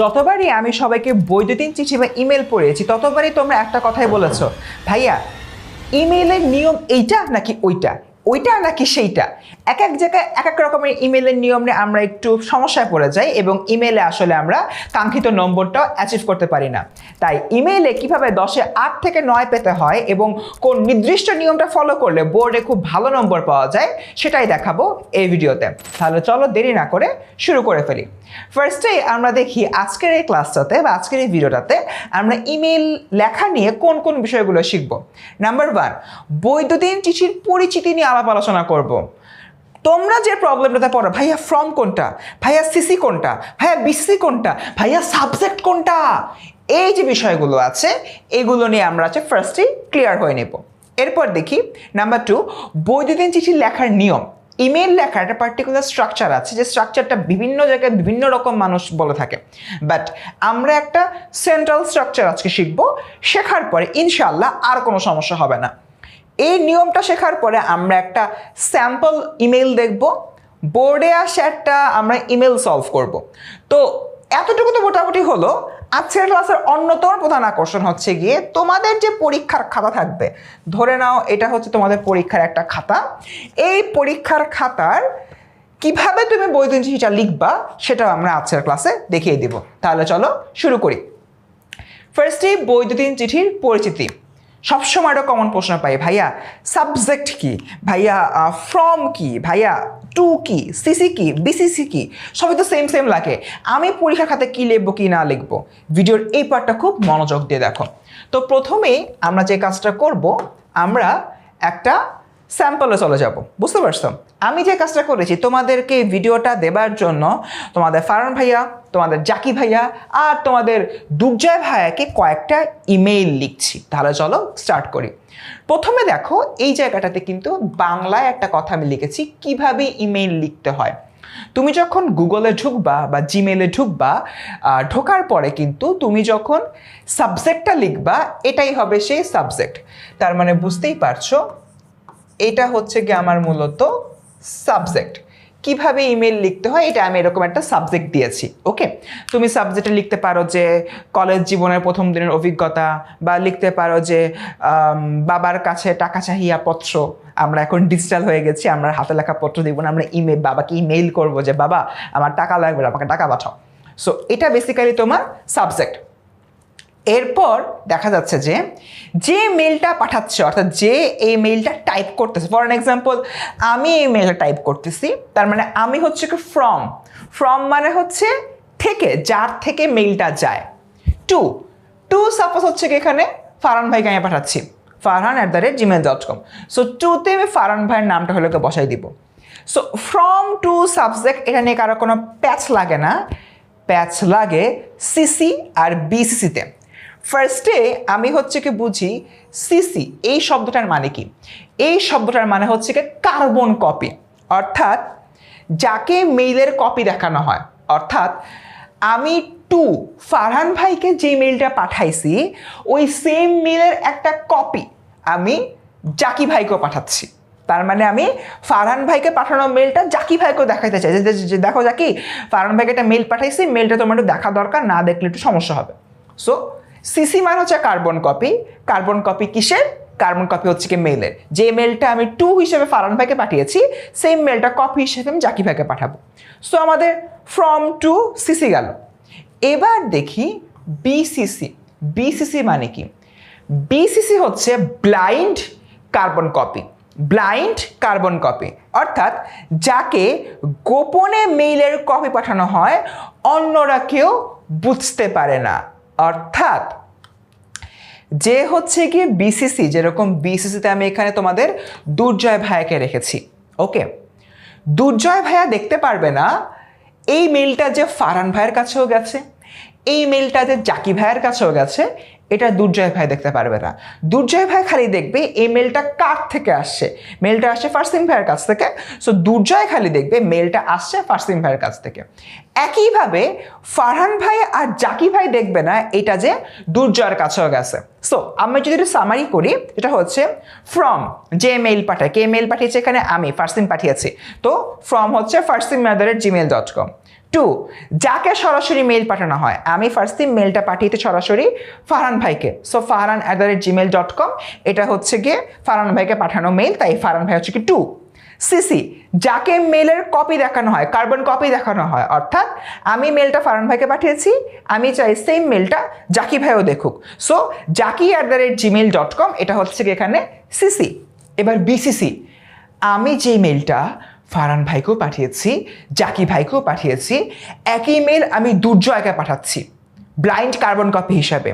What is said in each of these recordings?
যতবারই আমি সবাইকে বৈদ্যুতিন চিঠি বা ইমেল পড়িয়েছি, ততবারই তোমরা একটা কথাই বলেছ, ভাইয়া, ইমেলের নিয়ম এইটা নাকি ওইটা? ওইটা নাকি সেইটা? এক এক জায়গায় এক এক রকমের ইমেলের নিয়ম নিয়ে আমরা একটু সমস্যায় পড়ে যাই এবং ইমেলে আসলে আমরা কাঙ্ক্ষিত নম্বরটাও অ্যাচিভ করতে পারি না। তাই ইমেলে কীভাবে দশে আট থেকে নয় পেতে হয় এবং কোন নির্দিষ্ট নিয়মটা ফলো করলে বোর্ডে খুব ভালো নম্বর পাওয়া যায় সেটাই দেখাবো এই ভিডিওতে। তাহলে চলো দেরি না করে শুরু করে ফেলি। ফার্স্টে আমরা দেখি আজকের এই ক্লাসটাতে বা আজকের এই ভিডিওটাতে আমরা ইমেল লেখা নিয়ে কোন কোন বিষয়গুলো শিখব। নাম্বার ওয়ান বৈদ্যুতিন চিঠির পরিচিতি নিয়ে আলাপ আলোচনা করব। তোমরা যে প্রবলেমটাতে পড়ো, ভাইয়া ফ্রম কোনটা? ভাইয়া সিসি কোনটা? ভাইয়া বিসি কোনটা? ভাইয়া সাবজেক্ট কোনটা? এই যে বিষয়গুলো আছে, এগুলো নিয়ে আমরা হচ্ছে ফার্স্টেই ক্লিয়ার হয়ে নেব। এরপর দেখি নাম্বার টু বৈদ্যুতিন চিঠি লেখার নিয়ম। ইমেল লেখার একটা পার্টিকুলার স্ট্রাকচার আছে, যে স্ট্রাকচারটা বিভিন্ন জায়গায় বিভিন্ন রকম মানুষ বলে থাকে। বাট আমরা একটা সেন্ট্রাল স্ট্রাকচার আজকে শিখব, শেখার পরে ইনশাল্লাহ আর কোনো সমস্যা হবে না। এই নিয়মটা শেখার পরে আমরা একটা স্যাম্পল ইমেল দেখব। বোর্ডে আসে একটা আমরা ইমেল সলভ করব। তো এতটুকু তো মোটামুটি হলো। আজকের ক্লাসের অন্যতম প্রধান আকর্ষণ হচ্ছে গিয়ে তোমাদের যে পরীক্ষার খাতা থাকবে। ধরে নাও এটা হচ্ছে তোমাদের পরীক্ষার একটা খাতা। এই পরীক্ষার খাতার কীভাবে তুমি বৈদ্যুতিন চিঠিটা লিখবা সেটাও আমরা আজকের ক্লাসে দেখিয়ে দিব। তাহলে চলো শুরু করি। ফার্স্টে বৈদ্যুতিন চিঠির পরিচিতি। সবসময় একটা কমন প্রশ্ন পাই, ভাইয়া সাবজেক্ট কি? ভাইয়া ফ্রম কি? ভাইয়া টু কি? সিসি কি? বিসিসি কি? সবই তো সেম সেম লাগে। আমি পরীক্ষার খাতে কি লিখব, কি না লিখব? ভিডিওর এই পার্টটা খুব মনোযোগ দিয়ে দেখো। তো প্রথমেই আমরা যে কাজটা করব, আমরা একটা স্যাম্পলে চলে যাব। বুঝতে পারছ? আমি যে কাজটা করেছি, তোমাদেরকে ভিডিওটা দেবার জন্য তোমাদের ফারান ভাইয়া, তোমাদের জাকি ভাইয়া আর তোমাদের দুর্জয় ভাইয়াকে কয়েকটা ইমেইল লিখছি। তাহলে চলো স্টার্ট করি। প্রথমে দেখো, এই জায়গাটাতে কিন্তু বাংলায় একটা কথা আমি লিখেছি, কীভাবে ইমেইল লিখতে হয়। তুমি যখন গুগলে ঢুকবা বা জিমেলে ঢুকবা ঢোকার পরে কিন্তু তুমি যখন সাবজেক্টটা লিখবা, এটাই হবে সেই সাবজেক্ট। তার মানে বুঝতেই পারছ, এটা হচ্ছে কি আমার মূলত সাবজেক্ট। কীভাবে ইমেল লিখতে হয়, এটা আমি এরকম একটা সাবজেক্ট দিয়েছি ওকে তুমি সাবজেক্টে লিখতে পারো যে কলেজ জীবনের প্রথম দিনের অভিজ্ঞতা, বা লিখতে পারো যে বাবার কাছে টাকা চাহিয়া পত্র, আমরা এখন ডিজিটাল হয়ে গেছি, আমরা হাতে লেখা পত্র দিব না, আমরা ইমেল বাবাকে ইমেল করব যে, বাবা, আমার টাকা লাগবে আমাকে টাকা পাঠাও। সো এটা বেসিক্যালি তোমার সাবজেক্ট এরপর দেখা যাচ্ছে যে যে মেলটা পাঠাচ্ছে, অর্থাৎ যে এই মেলটা টাইপ করতেছে ফর অ্যান এক্সাম্পল আমি এই মেলটা টাইপ করতেছি, তার মানে আমি হচ্ছে কি ফ্রম ফ্রম মানে হচ্ছে থেকে, যার থেকে মেলটা যায়। টু টু সাপোজ হচ্ছে কি এখানে, ফারহান ভাইকে আমি পাঠাচ্ছি, Farhan at the rate Gmail dot com so টুতে আমি ফারহান ভাইয়ের নামটা হলে বসাই দিব। সো ফ্রম টু সাবজেক্ট এটা নিয়ে কারও কোনো প্যাচ লাগে না। প্যাচ লাগে সিসি আর বিসিসিতে ফার্স্টে আমি হচ্ছে কি বুঝি সিসি এই শব্দটার মানে কি? এই শব্দটার মানে হচ্ছে কি কার্বন কপি। অর্থাৎ যাকে মেইলের কপি দেখানো হয়। অর্থাৎ আমি টু ফারহান ভাইকে যে মেইলটা পাঠাইছি, ওই সেম মেইলের একটা কপি আমি জাকি ভাইকেও পাঠাচ্ছি। তার মানে আমি ফারহান ভাইকে পাঠানো মেলটা জাকি ভাইকেও দেখাইতে চাই। যে- দেখো জাকি, ফারহান ভাইকে একটা মেল পাঠাইছি মেলটা তোমার একটু দেখা দরকার, না দেখলে একটু সমস্যা হবে। সো সিসি মানে হচ্ছে কার্বন কপি কার্বন কপি কিসের? কার্বন কপি হচ্ছে কি মেলের যে মেলটা আমি টু হিসেবে ফারহান ভাইকে পাঠিয়েছি সেই মেলটা কপি হিসেবে আমি জাকি ভাইকে পাঠাবো। সো আমাদের ফ্রম টু সিসি গেল। এবার দেখি বিসিসি বিসিসি মানে কি? বিসিসি হচ্ছে blind carbon copy blind carbon copy অর্থাৎ যাকে গোপনে মেইলের কপি পাঠানো হয়, অন্যরা কেউ বুঝতে পারে না। অর্থাৎ যে হচ্ছে গিয়ে বিসিসি যেরকম বিসিসিতে আমি এখানে তোমাদের দুর্জয় ভাইয়াকে রেখেছি ওকে দুর্জয় ভাইয়া দেখতে পারবে না, এই মেলটা যে ফারান ভাইয়ের কাছেও গেছে, এই মেলটা যে জাকি ভাইয়ের কাছেও গেছে এটা দুর্জয় ভাই দেখতে পারবে না। দুর্জয় ভাই খালি দেখবে এই মেলটা কার থেকে আসছে? মেলটা আসছে ফারসিম ভাইয়ের কাছ থেকে। সো দুর্জয় খালি দেখবে মেলটা আসছে ফারসিম ভাইয়ের কাছ থেকে। একইভাবে ফারহান ভাই আর জাকি ভাই দেখবে না, এটা যে দুর্জয়ের কাছেও গেছে। সো আমি যদি একটু সামারি করি, এটা হচ্ছে ফ্রম যে মেইল পাঠায়। কে মেইল পাঠিয়েছে এখানে? আমি, ফারসিম পাঠিয়েছি। তো ফ্রম হচ্ছে ফারসিম ম্যাদার জিমেল ডট কম টু যাকে সরাসরি মেল পাঠানো হয়, আমি ফার্স্টে মেলটা পাঠিয়েতে সরাসরি ফারহান ভাইকে। So Farhan at the rate Gmail dot com এটা হচ্ছে গিয়ে ফারহান ভাইকে পাঠানো মেল তাই ফারহান ভাই হচ্ছে কি টু সিসি যাকে মেলের কপি দেখানো হয় কার্বন কপি দেখানো হয়, অর্থাৎ আমি মেলটা ফারহান ভাইকে পাঠিয়েছি, আমি চাই সেম মেলটা জাকি ভাইও দেখুক। So Zaki at the rate Gmail dot com এটা হচ্ছে এখানে সিসি এবার বিসিসি আমি যে মেলটা ফারহান ভাইকেও পাঠিয়েছি, জাকি ভাইকেও পাঠিয়েছি, একই মেল আমি দুর্জয়কে পাঠাচ্ছি ব্লাইন্ড কার্বন কপি হিসাবে।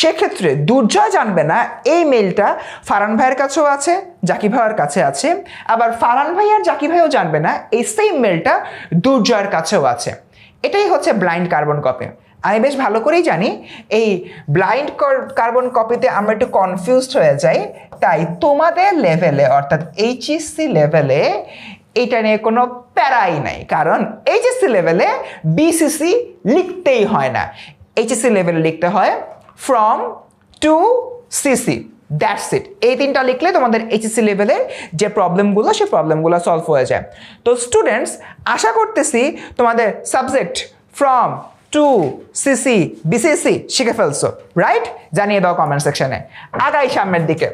সেক্ষেত্রে দুর্জয় জানবে না, এই মেলটা ফারান ভাইয়ের কাছেও আছে, জাকি ভাইয়ের কাছে আছে, আবার ফারান ভাই আর জাকি ভাইও জানবে না, এই সেম মেলটা দুর্জয়ের কাছেও আছে। এটাই হচ্ছে ব্লাইন্ড কার্বন কপি আমি বেশ ভালো করেই জানি, এই ব্লাইন্ড কার্বন কপিতে আমরা একটু কনফিউজড হয়ে যাই, তাই তোমাদের লেভেলে অর্থাৎ এইচএসসি লেভেলে এটা নিয়ে কোনো প্যারাই নাই। কারণ এইচএসসি লেভেলে বিসিসি লিখতেই হয় না। এইচএসসি লেভেলে লিখতে হয় from to CC that's it এই তিনটা লিখলে তোমাদের এইচএসসি লেভেলের যে প্রবলেমগুলো সেই প্রবলেমগুলো সলভ হয়ে যায়। তো স্টুডেন্টস আশা করতেছি তোমাদের subject from to CC BCC শিখে ফেলছো। রাইট জানিয়ে দাও কমেন্ট সেকশনে আগাই সামনের দিকে।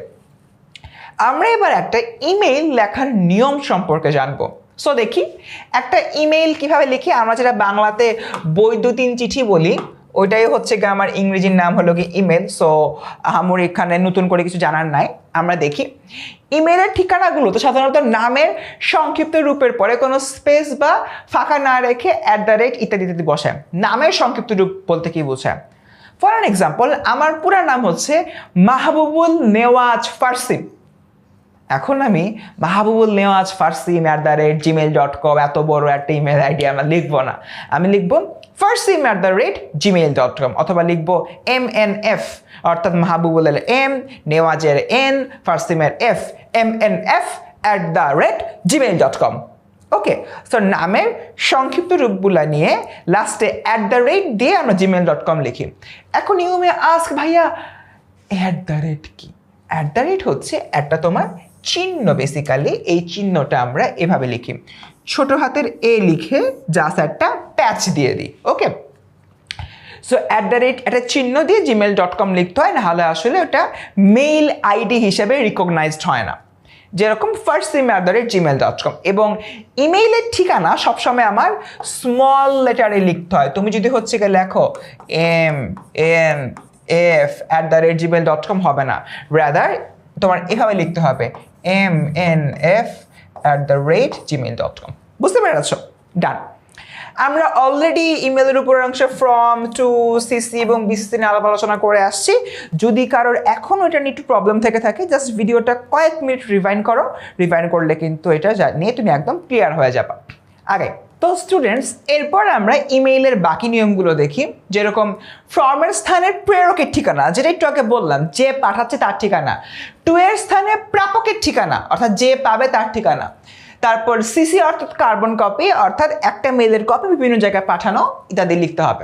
আমরা এবার একটা ইমেইল লেখার নিয়ম সম্পর্কে জানব। সো দেখি, একটা ইমেইল কীভাবে লিখি? আমরা যেটা বাংলাতে বৈদ্যুতিন চিঠি বলি, ওইটাই হচ্ছে গিয়ে আমার ইংরেজির নাম হলো কি ইমেল সো আমার এখানে নতুন করে কিছু জানার নাই। আমরা দেখি ইমেলের ঠিকানাগুলো তো সাধারণত নামের সংক্ষিপ্ত রূপের পরে কোনো স্পেস বা ফাঁকা না রেখে অ্যাট দ্য রেট ইত্যাদি ইত্যাদি বসায় নামের সংক্ষিপ্ত রূপ বলতে কি বোঝায় ফর অ্যান এক্সাম্পল আমার পুরা নাম হচ্ছে মাহবুবুল নেওয়াজ ফার্সিম এখন আমি Mahbubul Nawaz Farsim at the rate Gmail dot com, এত বড় একটা ইমেল আইডি আমরা লিখব না। আমি লিখব Farsim at the rate Gmail dot com অথবা লিখব এম এন এফ অর্থাৎ মাহবুবুলের এম নেওয়াজের N ফার্সিমের F M N F at the rate Gmail dot com. Okay so নামের সংক্ষিপ্ত রূপগুলা নিয়ে লাস্টে অ্যাট দ্য রেট দিয়ে আমরা জিমেল ডট কম লিখি। এখন ইউ মে আস্ক ভাইয়া অ্যাট দ্য রেট কি? অ্যাট দ্য রেট হচ্ছে একটা তোমার চিহ্ন বেসিক্যালি এই চিহ্নটা আমরা এভাবে লিখি। ছোট হাতের এ লিখে জাস্ট একটা প্যাচ দিয়ে দিই okay so at the rate একটা চিহ্ন দিয়ে জিমেল ডট কম লিখতে হয়, নাহলে আসলে ওটা মেইল আইডি হিসেবে রিকগনাইজড হয় না। যেরকম first sim at the rate Gmail dot com এবং ইমেইলের ঠিকানা সবসময় আমার স্মল লেটারে লিখতে হয়। তুমি যদি হচ্ছে গিয়ে লেখো M N F at the rate Gmail dot com হবে না। রাদার তোমার এভাবে লিখতে হবে। M N F at the rate Gmail dot com বুঝতে পেরেছ? ডান আমরা অলরেডি ইমেলের উপর অংশে ফ্রম টু সিসি এবং বিসিসি নিয়ে আলাপ আলোচনা করে আসছি। যদি কারোর এখনও এটা নিয়ে একটু প্রবলেম থেকে থাকে জাস্ট ভিডিওটা কয়েক মিনিট রিভাইন করো। রিভাইন করলে কিন্তু এটা নিয়ে তুমি একদম ক্লিয়ার হয়ে যাবা। আগে তো স্টুডেন্টস এরপর আমরা ইমেইলের বাকি নিয়মগুলো দেখি, যেরকম ফর্মের স্থানে প্রেরকের ঠিকানা, যেটা একটু আগে বললাম, যে পাঠাচ্ছে তার ঠিকানা। টু এর স্থানে প্রাপকের ঠিকানা, অর্থাৎ যে পাবে তার ঠিকানা। তারপর সিসি অর্থাৎ কার্বন কপি অর্থাৎ একটা মেলের কপি বিভিন্ন জায়গায় পাঠানো, ইত্যাদি লিখতে হবে।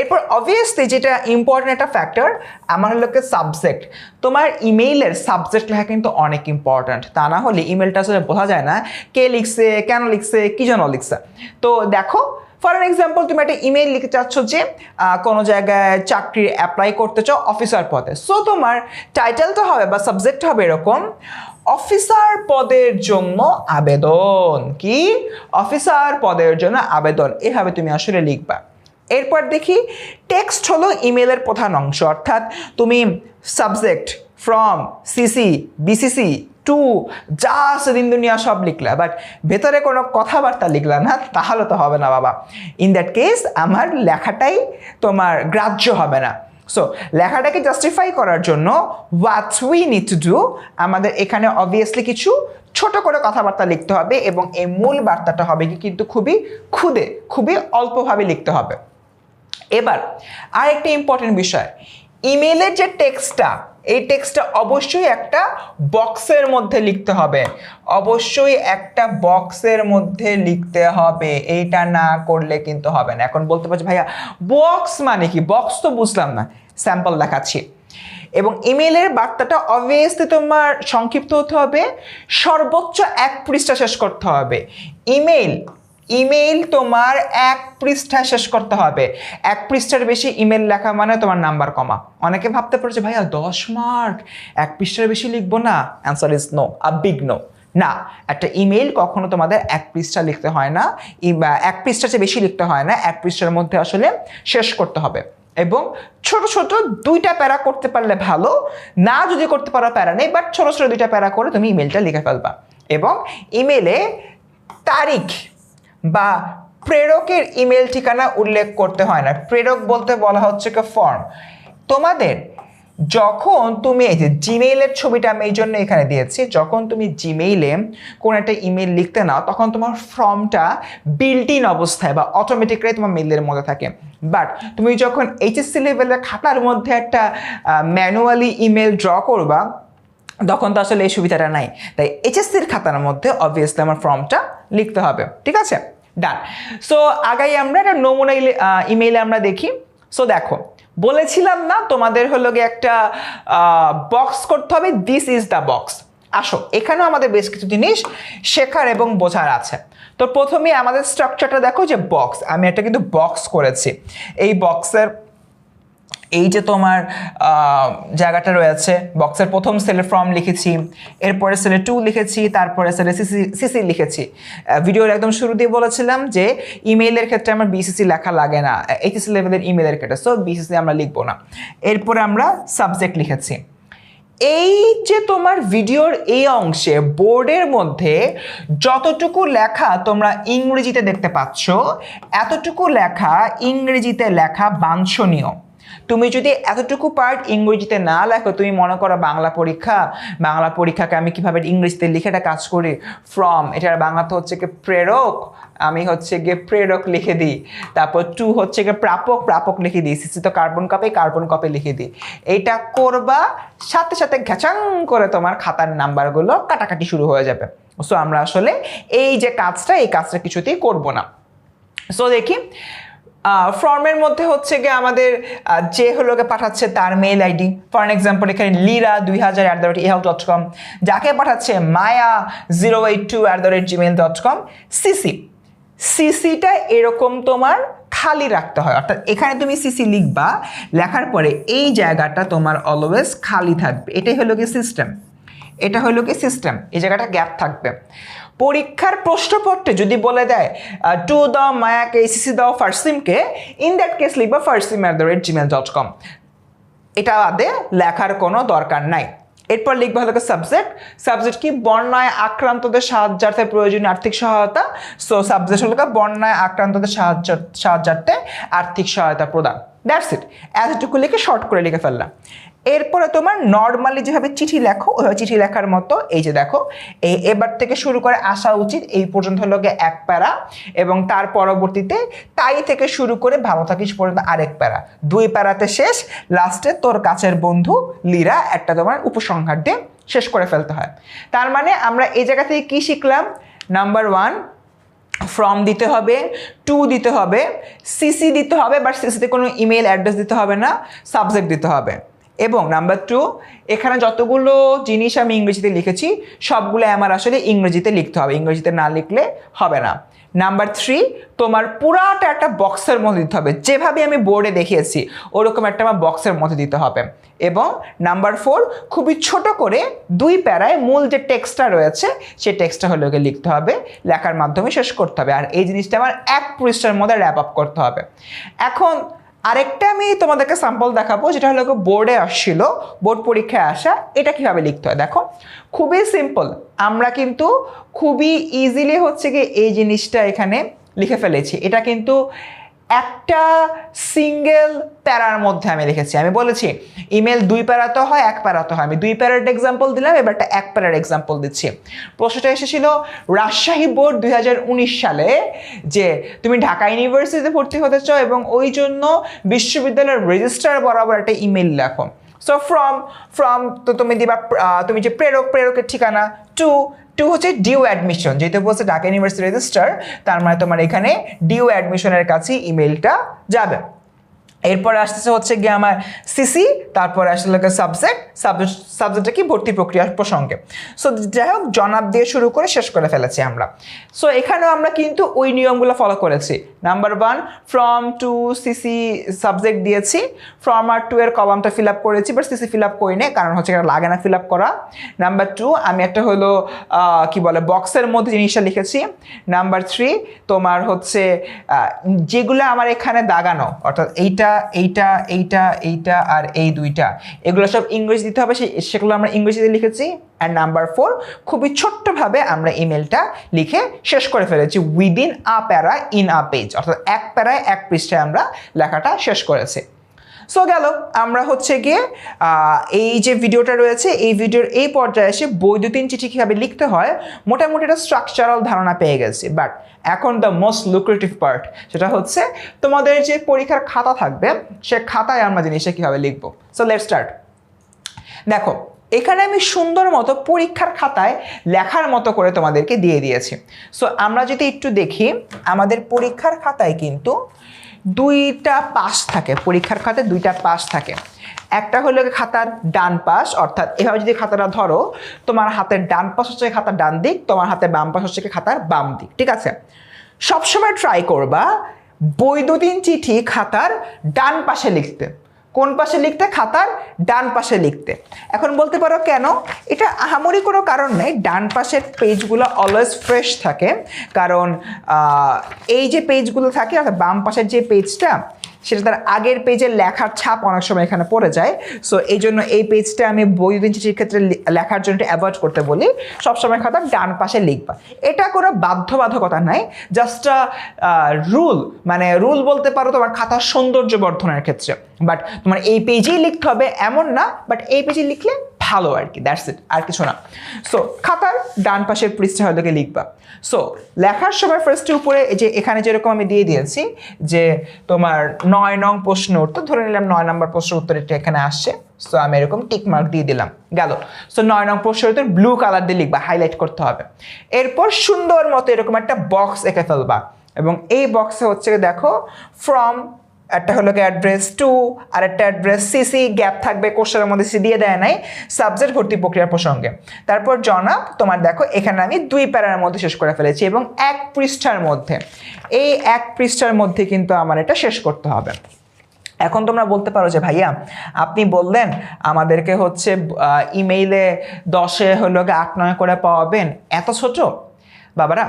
এরপর অবভিয়াসলি যেটা ইম্পর্টেন্ট একটা ফ্যাক্টর আমার হলো সাবজেক্ট তোমার ইমেইলের সাবজেক্ট লেখা কিন্তু অনেক ইম্পর্ট্যান্ট তা না হলে ইমেলটা আসলে বোঝা যায় না, কে লিখছে, কেন লিখছে, কী জন্য লিখছে। তো দেখো ফর অ্যান এক্সাম্পল তুমি একটা ইমেল লিখতে চাচ্ছ যে কোনো জায়গায় চাকরির অ্যাপ্লাই করতে চাও অফিসার পদে। সো তোমার টাইটেলটা হবে বা সাবজেক্ট হবে এরকম অফিসার পদের জন্য আবেদন। কি? অফিসার পদের জন্য আবেদন। এভাবে তুমি আসলে লিখবা। এরপর দেখি, টেক্সট হলো ইমেলের প্রধান অংশ। অর্থাৎ তুমি subject from CC, BCC to, যা আছে দিন দুনিয়া সব লিখলা। বাট ভেতরে কোনো কথাবার্তা লিখলা না, তাহলে তো হবে না বাবা। ইন দ্যাট কেস আমার লেখাটাই তোমার গ্রাহ্য হবে না। সো লেখাটাকে জাস্টিফাই করার জন্য what we need to do আমাদের এখানে অবভিয়াসলি কিছু ছোট করে কথাবার্তা লিখতে হবে এবং এই মূল বার্তাটা হবে কি কিন্তু খুবই ক্ষুদে খুবই অল্পভাবে লিখতে হবে। এবার আর একটা ইম্পর্টেন্ট বিষয় ইমেলের যে টেক্সটটা এই টেক্সটটা অবশ্যই একটা বক্সের মধ্যে লিখতে হবে। অবশ্যই একটা বক্সের মধ্যে লিখতে হবে। এইটা না করলে কিন্তু হবে না। এখন বলতে পারছি, ভাইয়া, বক্স মানে কি? বক্স তো বুঝলাম না, স্যাম্পল দেখাচ্ছি। এবং ইমেলের বার্তাটা অবভিয়াসলি তোমার সংক্ষিপ্ত হতে হবে, সর্বোচ্চ এক পৃষ্ঠা শেষ করতে হবে। ইমেল ইমেইল তোমার এক পৃষ্ঠা শেষ করতে হবে। এক পৃষ্ঠার বেশি ইমেল লেখা মানে তোমার নাম্বার কমা। অনেকে ভাবতে পারছে ভাইয়া, দশ মার্ক এক পৃষ্ঠার বেশি লিখব না? Answer is no a big no না, একটা ইমেল কখনো তোমাদের এক পৃষ্ঠা লিখতে হয় না। এক পৃষ্ঠার চেয়ে বেশি লিখতে হয় না, এক পৃষ্ঠার মধ্যে আসলে শেষ করতে হবে। এবং ছোট ছোট দুইটা প্যারা করতে পারলে ভালো, না যদি করতে পারো প্যারা নেই বাট ছোট ছোট দুইটা প্যারা করে তুমি ইমেলটা লিখে ফেলবা। এবং ইমেলে তারিখ বা প্রেরকের ইমেল ঠিকানা উল্লেখ করতে হয় না। প্রেরক বলতে বলা হচ্ছে কি ফর্ম তোমাদের যখন তুমি এই যে জিমেইলের ছবিটা আমি এই জন্য এখানে দিয়েছি, যখন তুমি জিমেইলে কোনো একটা ইমেল লিখতে নাও, তখন তোমার ফর্মটা বিল্ট ইন অবস্থায় বা অটোমেটিক্যালি তোমার মেইলের মধ্যে থাকে। বাট তুমি যখন এইচএসসি লেভেলের খাতার মধ্যে একটা ম্যানুয়ালি ইমেল ড্র করবা, তখন তো আসলে এই সুবিধাটা নাই। তাই এইচএসসির খাতার মধ্যে অবভিয়াসলি আমার ফর্মটা লিখতে হবে, ঠিক আছে? ডান সো আগাই আমরা একটা নমুনা ইমেইলে আমরা দেখি। সো দেখো, বলেছিলাম না তোমাদের হলো গিয়ে একটা বক্স করতে হবে দিস ইজ দ্য বক্স আসো, এখানেও আমাদের বেশ কিছু জিনিস শেখার এবং বোঝার আছে। তো প্রথমে আমাদের স্ট্রাকচারটা দেখো যে বক্স আমি একটা কিন্তু বক্স করেছি। এই বক্সের এই যে তোমার জায়গাটা রয়েছে বক্সের প্রথম সেলে ফর্ম লিখেছি, এরপরে সেলে টু লিখেছি, তারপরে সেলে সিসি সিসি লিখেছি। ভিডিওর একদম শুরু দিয়ে বলেছিলাম যে ইমেইলের ক্ষেত্রে আমার বিসিসি লেখা লাগে না এইচএসি লেভেলের ইমেইলের ক্ষেত্রে সো বিসিসি আমরা লিখব না। এরপরে আমরা সাবজেক্ট লিখেছি। এই যে তোমার ভিডিওর এই অংশে বোর্ডের মধ্যে যতটুকু লেখা তোমরা ইংরেজিতে দেখতে পাচ্ছ, এতটুকু লেখা ইংরেজিতে লেখা বাঞ্ছনীয়। তুমি যদি এতটুকু পার্ট ইংরেজিতে না লেখো, তুমি মনে করো বাংলা পরীক্ষা, বাংলা পরীক্ষাকে আমি কীভাবে ইংরেজিতে লিখে এটা কাজ করি? ফ্রম এটার বাংলাতে হচ্ছে কি প্রেরক, আমি হচ্ছে গিয়ে প্রেরক লিখে দিই। তারপর টু হচ্ছে গিয়ে প্রাপক প্রাপক লিখে দিই। সিসি তো কার্বন কপে কার্বন কপে লিখে দিই। এইটা করবা, সাথে সাথে ঘ্যাচাং করে তোমার খাতার নাম্বারগুলো কাটাকাটি শুরু হয়ে যাবে। সো আমরা আসলে এই যে কাজটা, এই কাজটা কিছুতেই করব না। সো দেখি ফর্মের মধ্যে হচ্ছে গিয়ে আমাদের যে হলো গিয়ে পাঠাচ্ছে তার মেল আইডি ফর এক্সাম্পল এখানে লিরা দুই হাজার অ্যাট দ্য রেট ইহেল ডট কম যাকে পাঠাচ্ছে Maya zero eight two at the rate Gmail dot com CC সিসিটা এরকম তোমার খালি রাখতে হয়। অর্থাৎ এখানে তুমি সিসি লিখবা, লেখার পরে এই জায়গাটা তোমার অলওয়েজ খালি থাকবে। এটাই হলো কি সিস্টেম এটা হলো কি সিস্টেম এই জায়গাটা গ্যাপ থাকবে। পরীক্ষার প্রশ্নপত্রে যদি বলে দেয় টু দ্য মায়াকে এসিসি দাও ফার্সিমকে ইন দ্যাট কেস লিখবা Farsim at the rate Gmail dot com এটা বাদে লেখার কোনো দরকার নাই। এরপর লিখবে হলো কি সাবজেক্ট সাবজেক্ট কি বন্যায় আক্রান্তদের সাহায্যার্থে প্রয়োজনীয় আর্থিক সহায়তা। সো সাবজেক্ট হলো বন্যায় আক্রান্তদের সাহায্য, সাহায্যার্থে আর্থিক সহায়তা প্রদান। দ্যাটস ইট এতটুকু লিখে শর্ট করে লিখে ফেললাম। এরপরে তোমার নর্মালি যেভাবে চিঠি লেখো ওইভাবে চিঠি লেখার মতো, এই যে দেখো এই এবার থেকে শুরু করে আসা উচিত, এই পর্যন্ত হলো গিয়ে এক প্যারা, এবং তার পরবর্তীতে তাই থেকে শুরু করে ভালো থাকিস পর্যন্ত আরেক প্যারা। দুই প্যারাতে শেষ লাস্টে তোর কাছের বন্ধু লীরা একটা তোমার উপসংহার দিয়ে শেষ করে ফেলতে হয়। তার মানে আমরা এই জায়গা থেকে কী শিখলাম? নাম্বার ওয়ান ফর্ম দিতে হবে টু দিতে হবে সিসি দিতে হবে বাট সিসিতে কোনো ইমেল অ্যাড্রেস দিতে হবে না সাবজেক্ট দিতে হবে। এবং নাম্বার টু এখানে যতগুলো জিনিস আমি ইংরেজিতে লিখেছি, সবগুলো আমার আসলে ইংরেজিতে লিখতে হবে। ইংরেজিতে না লিখলে হবে না। নাম্বার থ্রি তোমার পুরাটা একটা বক্সের মধ্যে দিতে হবে। যেভাবে আমি বোর্ডে দেখিয়েছি, ওরকম একটা আমার বক্সের মধ্যে দিতে হবে। এবং নাম্বার ফোর খুবই ছোট করে দুই প্যারায় মূল যে টেক্সটটা রয়েছে, সেই টেক্সটটা হলো গিয়ে লিখতে হবে। লেখার মাধ্যমে শেষ করতে হবে। আর এই জিনিসটা আমার এক পৃষ্ঠার মধ্যে র্যাপ আপ করতে হবে। এখন আরেকটা আমি তোমাদেরকে স্যাম্পল দেখাবো, যেটা হলো বোর্ডে আসছিল বোর্ড পরীক্ষায় আসা, এটা কীভাবে লিখতে হয় দেখো। খুবই সিম্পল আমরা কিন্তু খুবই ইজিলি হচ্ছে কি এই জিনিসটা এখানে লিখে ফেলেছি। এটা কিন্তু একটা সিঙ্গেল প্যারার মধ্যে আমি লিখেছি। আমি বলেছি ইমেল দুই প্যারাতে হয়, এক প্যারাতে হয়। আমি দুই প্যারার এক্সাম্পল দিলাম, এবারটা এক প্যারার এক্সাম্পল দিচ্ছি। প্রশ্নটা এসেছিল, রাজশাহী বোর্ড দুই হাজার উনিশ সালে যে তুমি ঢাকা ইউনিভার্সিটিতে ভর্তি হতে চাও এবং ওই জন্য বিশ্ববিদ্যালয়ের রেজিস্ট্রার বরাবর একটা ইমেল লেখো। সো ফ্রম ফ্রম তো তুমি দিবা তুমি যে প্রেরক, প্রেরকের ঠিকানা টু টু হচ্ছে ডিউ অ্যাডমিশন যেহেতু বলছে ঢাকা ইউনিভার্সিটি রেজিস্টার তার মানে তোমার এখানে ডিউ অ্যাডমিশনের কাছে ইমেলটা যাবে। এরপরে আসতেছে হচ্ছে গিয়ে আমার সিসি তারপরে আসলে সাবজেক্ট সাবজেক্ট সাবজেক্টটা কি? ভর্তি প্রক্রিয়ার প্রসঙ্গে। সো যাই হোক, জনাব দিয়ে শুরু করে শেষ করে ফেলেছি আমরা। সো এখানেও আমরা কিন্তু ওই নিয়মগুলো ফলো করেছি। Number one from to CC subject দিয়েছি। ফ্রম আর টু এর কলামটা ফিল আপ করেছি বাট সিসি ফিল আপ করিনি, কারণ হচ্ছে এটা লাগে না ফিল আপ করা। নাম্বার টু আমি একটা হলো কি বলে বক্সের মধ্যে জিনিসটা লিখেছি। নাম্বার থ্রি তোমার হচ্ছে যেগুলো আমার এখানে দাগানো, অর্থাৎ এইটা এইটা এইটা এইটা এইটা আর এই দুইটা। এগুলো সব ইংরেজি দিতে হবে সেই সেগুলো আমরা ইংরেজিতে লিখেছি। অ্যান্ড নাম্বার ফোর খুবই ছোট্টভাবে আমরা ইমেলটা লিখে শেষ করে ফেলেছি। উইদিন আ প্যারা ইন আ পেজ অর্থাৎ এক প্যারায় এক পৃষ্ঠায় আমরা লেখাটা শেষ করেছি। সো গেল, আমরা হচ্ছে গিয়ে এই যে ভিডিওটা রয়েছে, এই ভিডিওর এই পর্যায়ে এসে বৈদ্যুতিন চিঠি কীভাবে লিখতে হয়, মোটামুটি একটা স্ট্রাকচারাল ধারণা পেয়ে গেছি। বাট এখন দ্য মোস্ট লুক্রেটিভ পার্ট সেটা হচ্ছে তোমাদের যে পরীক্ষার খাতা থাকবে, সে খাতায় আমরা জিনিসটা কীভাবে লিখব। সো লেট স্টার্ট দেখো, এখানে আমি সুন্দর মতো পরীক্ষার খাতায় লেখার মতো করে তোমাদেরকে দিয়ে দিয়েছি। সো আমরা যদি একটু দেখি, আমাদের পরীক্ষার খাতায় কিন্তু দুইটা পাশ থাকে, পরীক্ষার খাতে দুইটা পাশ থাকে। একটা হলো খাতার ডান পাশ অর্থাৎ এভাবে যদি খাতাটা ধরো, তোমার হাতের ডান পাশ হচ্ছে খাতার ডান দিক, তোমার হাতে বাম পাশ হচ্ছে খাতার বাম দিক, ঠিক আছে? সবসময় ট্রাই করবা, বৈদ্যুতিন চিঠি খাতার ডান পাশে লিখতে। কোন পাশে লিখতে, খাতার ডান পাশে লিখতে। এখন বলতে পারো কেন? এটা আহামরি কোনো কারণ নেই। ডান পাশের পেজগুলো অলওয়েজ ফ্রেশ থাকে। কারণ এই যে পেজগুলো থাকে, অর্থাৎ বাম পাশের যে পেজটা সেটা তার আগের পেজের লেখার ছাপ অনেক সময় এখানে পড়ে যায়। সো এই জন্য এই পেজটা আমি বৈদ্যুতিন চিঠির ক্ষেত্রে লেখার জন্য অ্যাভয়েড করতে বলি। সবসময় খাতা ডান পাশে লিখবা। এটা কোনো বাধ্যবাধকতা নাই। জাস্ট রুল মানে রুল বলতে পারো তোমার খাতার সৌন্দর্য বর্ধনের ক্ষেত্রে। বাট তোমার এই পেজেই লিখতে হবে, এমন না। বাট এই পেজে লিখলে ভালো আর কি দ্যাটস ইট আর কিছু না। সো খাতার ডান পাশের পৃষ্ঠা হয়তো লিখবা। সো লেখার সময় ফার্স্টে উপরে যে এখানে যেরকম আমি দিয়ে দিয়েছি, যে তোমার নয় নং প্রশ্ন উত্তর, ধরে নিলাম নয় নম্বর প্রশ্ন উত্তর এটা এখানে আসছে। সো আমি এরকম টিক মার্ক দিয়ে দিলাম, গেল। সো নয় নং প্রশ্নের উত্তর ব্লু কালার দিয়ে লিখবা হাইলাইট করতে হবে। এরপর সুন্দর মতো এরকম একটা বক্স এঁকে ফেলবা। এবং এই বক্সে হচ্ছে দেখো ফ্রম একটা হলো কি অ্যাড্রেস টু আর একটা অ্যাড্রেস সিসি গ্যাপ থাকবে কোশ্চেনের মধ্যে সি দিয়ে দেয় নাই সাবজেক্ট ভর্তি প্রক্রিয়ার প্রসঙ্গে। তারপর জনাব, তোমার দেখো, এখানে আমি দুই প্যারার মধ্যে শেষ করে ফেলেছি এবং এক পৃষ্ঠার মধ্যে। এই এক পৃষ্ঠার মধ্যে কিন্তু আমার এটা শেষ করতে হবে। এখন তোমরা বলতে পারো যে, ভাইয়া, আপনি বললেন আমাদেরকে হচ্ছে ইমেইলে দশে হলো আট, নয় করে পাওয়াবেন। এত ছোট? বাবারা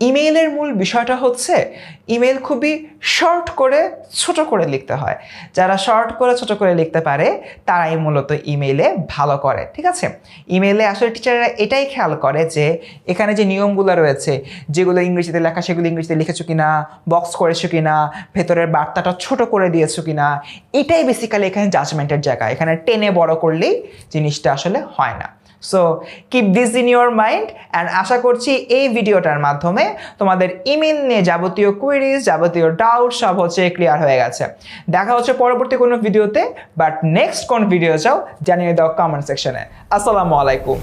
ইমেইলের মূল বিষয়টা হচ্ছে ইমেল খুবই শর্ট করে ছোট করে লিখতে হয়। যারা শর্ট করে ছোট করে লিখতে পারে, তারাই মূলত ইমেইলে ভালো করে, ঠিক আছে? ইমেইলে আসলে টিচাররা এটাই খেয়াল করে যে, এখানে যে নিয়মগুলো রয়েছে, যেগুলো ইংরেজিতে লেখা, সেগুলো ইংরেজিতে লিখেছো কিনা, বক্স করেছ কিনা, ভেতরের বার্তাটা ছোট করে দিয়েছ কিনা, এটাই বেসিক্যালি এখানে জাজমেন্টের জায়গা। এখানে টেনে বড় করলেই জিনিসটা আসলে হয় না। So keep this in your mind and আশা করছি এই ভিডিওটার মাধ্যমে তোমাদের ইমেল নিয়ে যাবতীয় কুইরিজ যাবতীয় ডাউট সব হচ্ছে ক্লিয়ার হয়ে গেছে। দেখা হচ্ছে পরবর্তী কোনো ভিডিওতে বাট নেক্সট কোন ভিডিও চাও, জানিয়ে দাও কমেন্ট সেকশনে আসসালামু আলাইকুম।